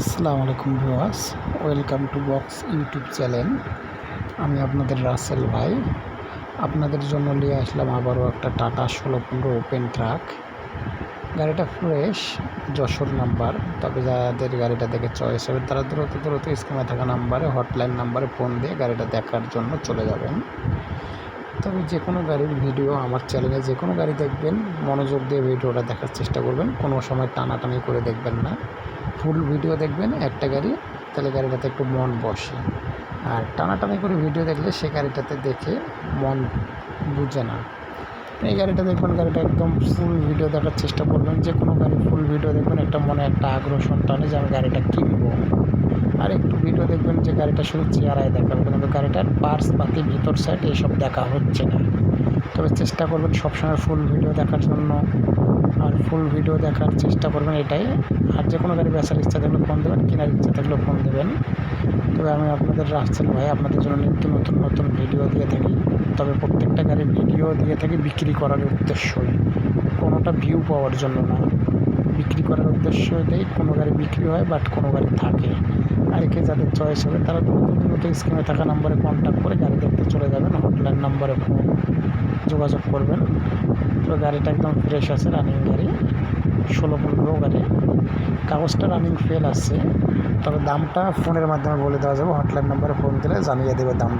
আসসালামু আলাইকুম viewers, welcome to box YouTube channel. আমি আপনাদের রাসেল ভাই। আপনাদের জন্য নিয়ে আসলাম আবারও একটা টাটা ষোলো পনেরো ওপেন ট্রাক। গাড়িটা ফ্রেশ, যশোর নাম্বার। তবে যাদের গাড়িটা দেখে চয়েস হবে, তারা দ্রুত দ্রুত স্ক্রিনে থাকা নাম্বারে, হটলাইন নাম্বারে ফোন দিয়ে গাড়িটা দেখার জন্য চলে যাবেন। তবে যে কোনো গাড়ির ভিডিও আমার চ্যানেলে যে কোনো গাড়ি দেখবেন, মনোযোগ দিয়ে ভিডিওটা দেখার চেষ্টা করবেন। কোনো সময় টানাটানি করে দেখবেন না। ফুল ভিডিও দেখবেন, একটা গাড়ি, তাহলে গাড়িটাতে একটু মন বসে। আর টানাটানি করে ভিডিও দেখলে সে গাড়িটাতে দেখে মন বুঝে না। এই গাড়িটা দেখবেন গাড়িটা একদম ফুল ভিডিও দেখার চেষ্টা করবেন। যে কোনো গাড়ি ফুল ভিডিও দেখবেন, একটা মনে একটা আগ্রহ টানে যে আমি গাড়িটা কিনবো। আর একটু ভিডিও দেখবেন গাড়িটা শুধু চেয়ারায় দেখা হবে কিন্তু গাড়িটার পার্স পাতি ভিতর সাইড এইসব দেখা হচ্ছে না। তবে চেষ্টা করবেন সবসময় ফুল ভিডিও দেখার জন্য, আর ফুল ভিডিও দেখার চেষ্টা করবেন এটাই। আর যে কোনো গাড়ি বেচার ইচ্ছা থাকলে ফোন দেবেন, কেনার ইচ্ছা থাকলে ফোন দেবেন। তবে আমি আপনাদের রাস্তাল ভাই, আপনাদের জন্য নিত্য নতুন নতুন ভিডিও দিয়ে থাকি। তবে প্রত্যেকটা গাড়ির ভিডিও দিয়ে থাকি বিক্রি করার উদ্দেশ্যই। কোনোটা ভিউ পাওয়ার জন্য না। বিক্রি করার উদ্দেশ্য দেয় কোনো গাড়ি বিক্রি হয় বাট কোনো গাড়ি থাকে। আর একে যাদের চয়েস হবে, তারা দ্রুত স্ক্রিনে থাকা নম্বরে কন্ট্যাক্ট করে গাড়ি দেখতে চলে যাবেন। হটলাইন নম্বরে ফোন যোগাযোগ করবেন। তো গাড়িটা একদম ফ্রেশ আছে রানিং গাড়ি। ষোলো পনেরো গাড়ি। কাগজটা রানিং ফেল আছে। তবে দামটা ফোনের মাধ্যমে বলে দেওয়া যাবে। হটলাইন নম্বরে ফোন দিলে জানিয়ে দেবে দাম।